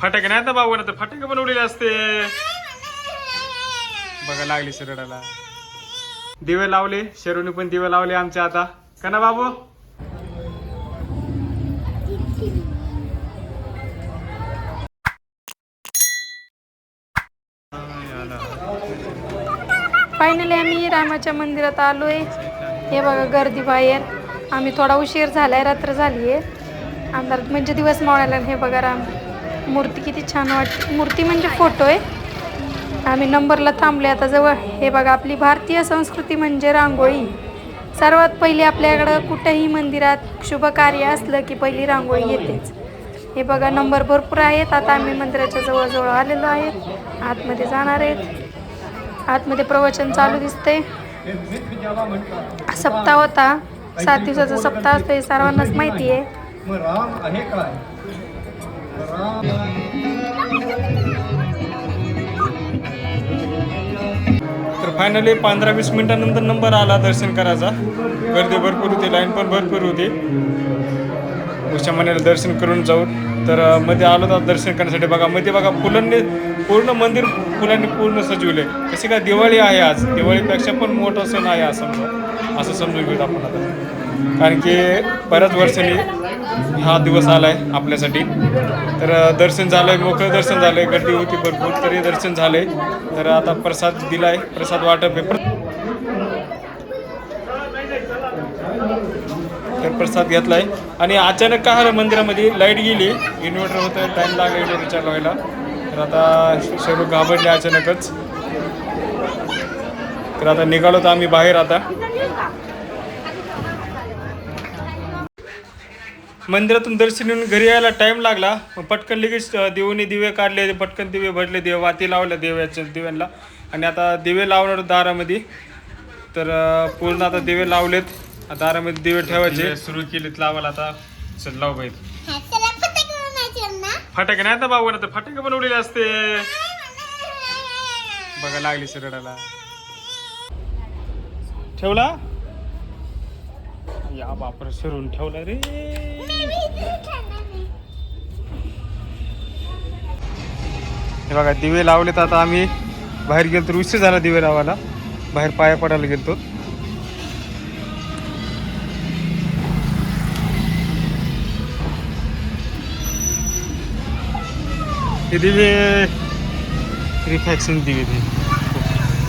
फटाके नाही ना बाबू ना तर फटाके बनवलेले असते. बघा लागली शरीराला दिवे लावले शरूने पण दिवे लावले आमचे आता. का ना बाबू? फायनली आम्ही रामाच्या मंदिरात आलोय. हे बघा गर्दी बाहेर. आम्ही थोडा उशीर झालाय रात्र झाली आहे अंधार म्हणजे दिवस मावळायला हे बघा राम. मूर्ती किती छान वाटते. मूर्ती म्हणजे फोटो आहे. आम्ही नंबरला थांबले आता जवळ. हे बघा आपली भारतीय संस्कृती म्हणजे रांगोळी. सर्वात पहिली आपल्याकडं कुठंही मंदिरात शुभ कार्य असलं की पहिली रांगोळी येतेच. हे बघा नंबर भरपूर आहेत. आता आम्ही मंदिराच्या जवळजवळ आलेलो आहेत आतमध्ये जाणार आहेत. आतमध्ये प्रवचन चालू दिसते सप्ताह होता. सात दिवसाचा सप्ताह असतो हे सर्वांनाच माहिती आहे. मग राम आहे काय? राम तर फायनली पंधरा वीस मिनिटानंतर नंबर आला दर्शन करायचा. गर्दी भरपूर होती लाईन पण भरपूर होती. उशा मनाला दर्शन करून जाऊ. तर मध्ये आलो तर दर्शन करण्यासाठी बघा मध्ये बघा फुलांनी पूर्ण मंदिर फुलांनी पूर्ण सजवले कशी काय दिवाळी आहे आज? दिवाळीपेक्षा पण मोठा सण आहे असं समजा. असं समजून घेऊ आपण आता. कारण की बऱ्याच वर्षांनी हा दिवस आलाय आपल्यासाठी. तर दर्शन दर्शन झालंय मोकळं दर्शन झालंय गर्दी होती भरपूर तरी दर्शन झालंय. तर आता प्रसाद दिलाय प्रसाद वाटप आहे. तर प्रसाद घेतलाय. आणि अचानक काय झालं मंदिरामध्ये लाइट गेली? इन्व्हर्टर होतं टाईम लागला इन्व्हर्टर चालू व्हायला. तर आता सर्व घाबरले अचानकच. तर आता निघालो तर आम्ही बाहेर आता. मंदिरातून दर्शन येऊन घरी यायला टाइम लागला. मग पटकन लगेच देऊनी दिवे काढले पटकन दिवे भरले दिवे वाती लावल्या देव्याच्या दिव्यांना. आणि आता दिवे लावणार दारामध्ये. तर पूर्ण आता दिवे लावलेत. आता दारामध्ये दिवे ठेवायचे. सुरू केलेत लावायला आता. चल लाव बाई. फटाके नाही ना बाबू ना तर फटाके बनवलेले असते. बघा लागली शरीराला ठेवला? या बापर शिरून ठेवला रे. हे बघा दिवे लावलेत. आता आम्ही बाहेर गेलो तर उशीर झाला दिवे लावायला. बाहेर पाया पडायला गेलतो. हे दिवे रिफॅक्शन दिवे ते.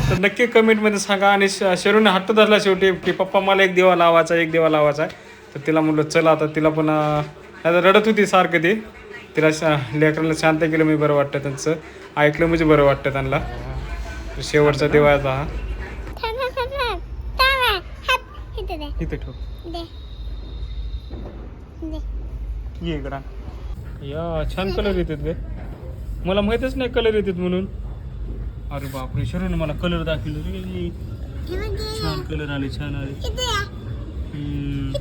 तर नक्की कमेंटमध्ये सांगा आणि श- शरूने हट्ट धरला शेवटी की पप्पा मला एक दिवा लावायचा एक दिवा लावायचा. आहे तर तिला म्हणलं चला आता तिला पण आता रडत होती सारखं ते. तिला शा लेकराला शांत केलं मी बरं वाटतं त्यांचं. ऐकलं म्हणजे बरं वाटतं त्यांना. शेवटचा दिवा आहे आता हा इथे ठेव. ये इकडं या छान कलर येतात बे मला माहीतच नाही कलर येतात म्हणून. अरे बापरे शरण मला कलर दाखवलं छान कलर आले छान आले. हम्म.